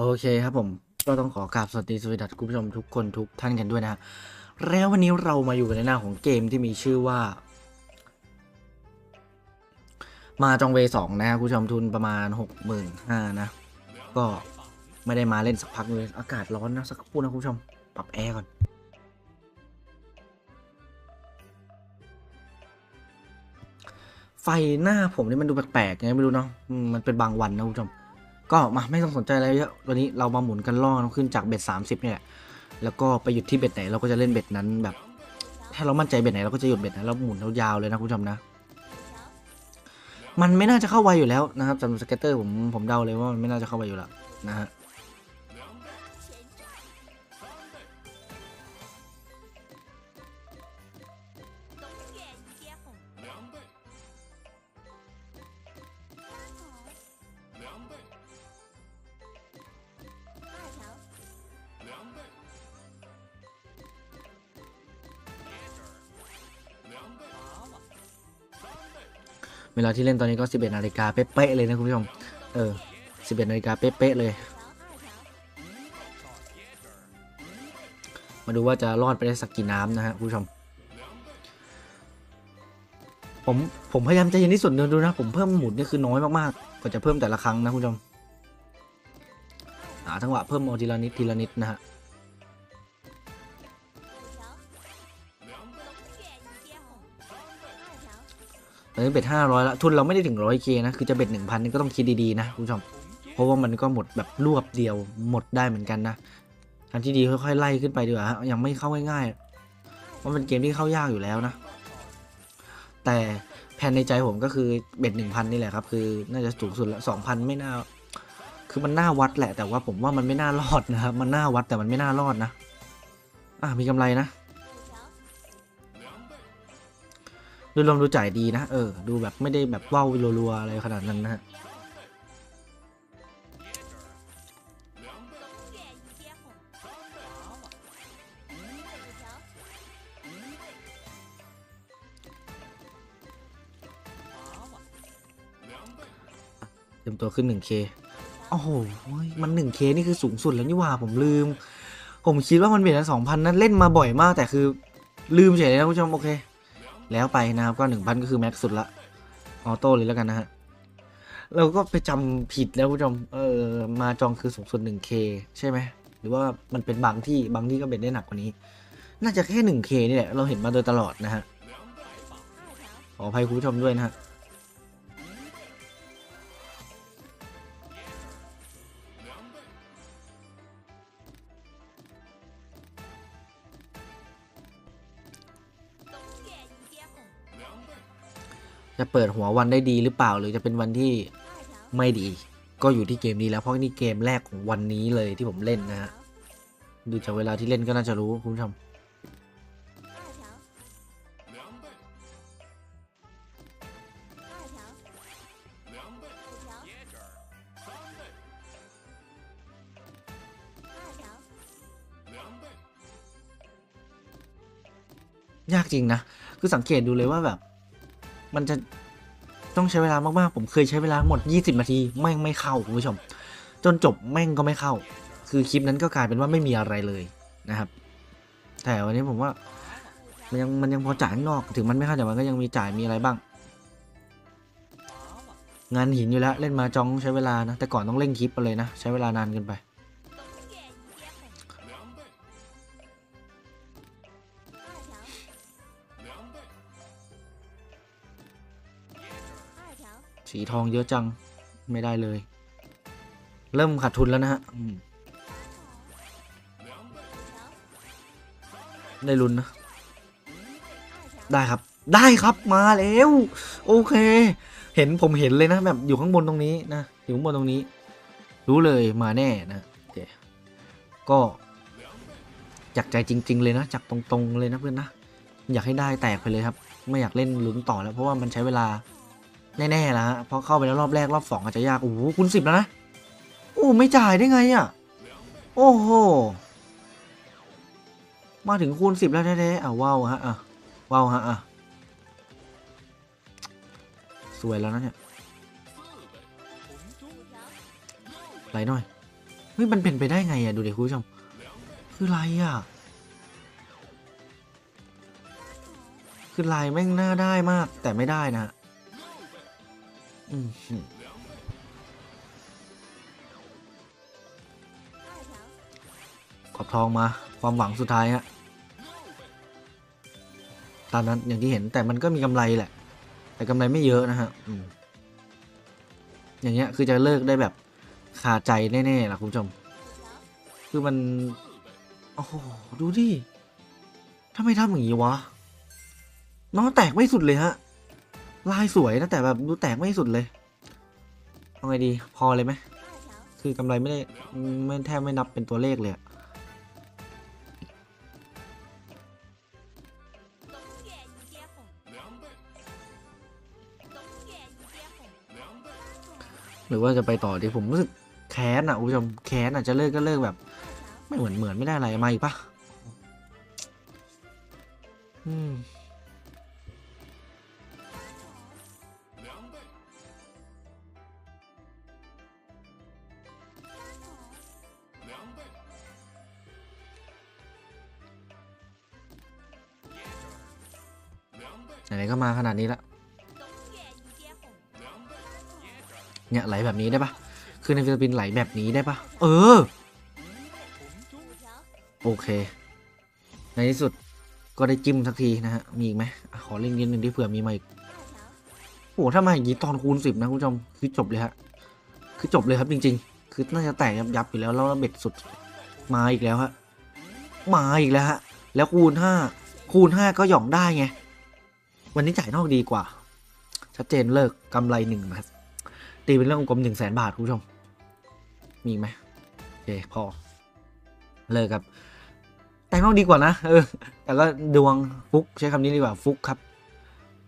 โอเคครับผมก็ต้องขอกราบสวัสดีสวัสดีคุณผู้ชมทุกคนทุกท่านกันด้วยนะ แล้ววันนี้เรามาอยู่กันในหน้าของเกมที่มีชื่อว่า มาจองเวสองนะฮะคุณผู้ชมทุนประมาณหกหมื่นห้านะ ก็ไม่ได้มาเล่นสักพักเลยอากาศร้อนนะสักครู่นะคุณผู้ชมปรับแอร์ก่อนไฟหน้าผมนี่มันดูแปลกๆไงไม่รู้เนาะมมันเป็นบางวันนะคุณผู้ชม ก็มาไม่ต้องสนใจอะไรเยอะวันนี้เรามาหมุนกันล่อขึ้นจากเบ็ดสามสิบเนี่ยแหละแล้วก็ไปหยุดที่เบ็ดไหนเราก็จะเล่นเบ็ดนั้นแบบ ถ้าเรามั่นใจเบ็ดไหนเราก็จะหยุดเบ็ดนั้นเราหมุนยาวๆเลยนะคุณผู้ชมนะ มันไม่น่าจะเข้าไวอยู่แล้วนะครับสำหรับสเก็ตเตอร์ผมผมเดาเลยว่ามันไม่น่าจะเข้าไวอยู่แล้วนะฮะ เวลาที่เล่นตอนนี้ก็ 11นาฬิกาเป๊ะๆเลยนะคุณผู้ชม เออ 11นาฬิกาเป๊ะๆเลย มาดูว่าจะรอดไปได้สักกี่น้ำนะฮะคุณผู้ชม ผมผมพยายามจะย็นที่สุดดูนะ ผมเพิ่มหมุดนี่คือน้อยมากๆกว่าจะเพิ่มแต่ละครั้งนะคุณผู้ชมหาจังหวะเพิ่มออาทีละนิดทีละนิดนะฮะ อนนี้เบ็ดห้าร้อยละทุนเราไม่ได้ถึงร้อยเคนะ คือจะเบ็ดหนึ่งพันนี่ก็ต้องคิดดีๆนะคุณผู้ชม เพราะว่ามันก็หมดแบบรวบเดียวหมดได้เหมือนกันนะทางที่ดีค่อยๆไล่ขึ้นไปดีกว่าฮะยังไม่เข้าง่ายๆเพราะมันเป็นเกมที่เข้ายากอยู่แล้วนะ แต่แผนในใจผมก็คือเบ็ดหนึ่งพันนี่แหละครับ คือน่าจะสูงสุดละสองพันไม่น่า คือมันน่าวัดแหละ แต่ว่าผมว่ามันไม่น่ารอดนะครับ มันน่าวัดแต่มันไม่น่ารอดนะ อะมีกำไรนะ ดูลมดูใจดีนะ เออ ดูแบบไม่ได้แบบว้าวรัวๆอะไรขนาดนั้นนะฮะเต็มตัวขึ้น 1K โอ้โห มัน 1K นี่คือสูงสุดแล้วนี่ว่าผมลืม ผมคิดว่ามันเป็นสองพันนั้นเล่นมาบ่อยมากแต่คือลืมเฉยเยนะคุณผู้ชมโอเค แล้วไปนะครับก็ 1,000 ก็คือแม็กสุดละออโต้เลยแล้วกันนะฮะเราก็ไปจำผิดแล้วคุณผู้ชมเออมาจองคือสูงสุด 1K ใช่ไหมหรือว่ามันเป็นบางที่บางที่ก็เป็นได้หนักกว่านี้ น่าจะแค่ 1K นี่แหละ เราเห็นมาโดยตลอดนะฮะ，ขออภัยคุณผู้ชมด้วยนะฮะ จะเปิดหัววันได้ดีหรือเปล่า หรือจะเป็นวันที่ไม่ดี ก็อยู่ที่เกมนี้แล้วเพราะนี่เกมแรกของวันนี้เลยที่ผมเล่นนะฮะดูจากเวลาที่เล่นก็น่าจะรู้คุณผู้ชมยากจริงนะ คือสังเกตดูเลยว่าแบบ มันจะต้องใช้เวลามากๆ ผมเคยใช้เวลาหมด 20 นาทีแม่งไม่เข้าคุณผู้ชม จนจบแม่งก็ไม่เข้า คือคลิปนั้นก็กลายเป็นว่าไม่มีอะไรเลยนะครับ แต่วันนี้ผมว่า มันยังมันยังพอจ่ายข้างนอก ถึงมันไม่เข้าแต่มันก็ยังมีจ่ายมีอะไรบ้าง งานหินอยู่แล้วเล่นมาจองใช้เวลานะ แต่ก่อนต้องเร่งคลิปไปเลยนะ ใช้เวลานานเกินไป สีทองเยอะจังไม่ได้เลย เริ่มขาดทุนแล้วนะฮะได้ลุนนะ，ได้ครับ ได้ครับมาแล้ว โอเค เห็นผมเห็นเลยนะ แบบอยู่ข้างบนตรงนี้นะ อยู่ข้างบนตรงนี้ รู้เลยมาแน่นะโอเคก็จากใจจริง ๆ เลยนะ จากตรงๆเลยนะเพื่อนนะ อยากให้ได้แตกไปเลยครับ ไม่อยากเล่นลุ้นต่อแล้วเพราะว่ามันใช้เวลา แน่ๆแล้วฮะเพราะเข้าไปแล้วรอบแรกรอบสองอาจจะยากโอ้โหคุณสิบแล้วนะโอ้ไม่จ่ายได้ไงอะโอ้โหมาถึงคูณสิบแล้วแท้ๆอะว้าวฮะอะว้าวฮะอะสวยแล้วนะเนี่ย，ไหลหน่อยฮ้ยมันเป็นไปได้ไงอะดูดิคุณผู้ชมคืออะไรอะคือลายแม่งน่าได้มากแต่ไม่ได้นะ ขอบทองมา ความหวังสุดท้ายฮะตอนนั้นอย่างที่เห็นแต่มันก็มีกำไรแหละ แต่กำไรไม่เยอะนะฮะออย่างเงี้ยคือจะเลิกได้แบบขาใจแน่ๆล่ะคุณผู้ชม คือมัน โอ้โห ดูดิทำไมทำอย่างนี้วะ น้องแตกไม่สุดเลยฮะ ลายสวยนะแต่แบบดูแตกไม่สุดเลยเอาไงดีพอเลยไหมคือกำไรไม่ได้ไม่แทบไม่นับเป็นตัวเลขเลยหรือว่าจะไปต่อดีผมรู้สึกแค้นอะคุณผู้ชมแค้นอะจะเลิกก็เลิกแบบ ไม่เหมือนเหมือนไม่ได้อะไรมาอีกปะอืม ไหนก็มาขนาดนี้ละเนี่ยไหลแบบนี้ได้ปะคือในฟิลิปปินส์ไหลแบบนี้ได้ปะเออ โอเค ในที่สุดก็ได้จิ้มสักทีนะฮะ มีอีกไหมขอเล่นนิดหนึ่งที่เผื่อมีมาอีกโอ้ถ้ามาอย่างนี้ตอนคูณสิบนะคุณผู้ชมคือจบเลยฮะ คือจบเลยครับจริง ๆ คือน่าจะแตกยับๆอยู่แล้วแล้วเบ็ดสุดมาอีกแล้วฮะ มาอีกแล้วฮะ แล้วคูณห้าคูณห้าก็หย่องได้ไง วันนี้จ่ายนอกดีกว่า ชัดเจนเลิกกำไรหนึ่งนะตีเป็นเรื่องกลมหนึ่งแสนบาทคุณผู้ชม มีไหมโอเคพอ เลิกครับ แต่งนอกดีกว่านะ เออ แต่ก็ดวงฟุกใช้คำนี้ดีกว่าฟุกครับ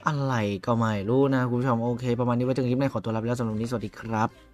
อะไรก็ไม่รู้นะคุณผู้ชมโอเค ประมาณนี้ไว้ถึงคลิปในขอตัวลาไปแล้วสำหรับวันนี้สวัสดีครับ。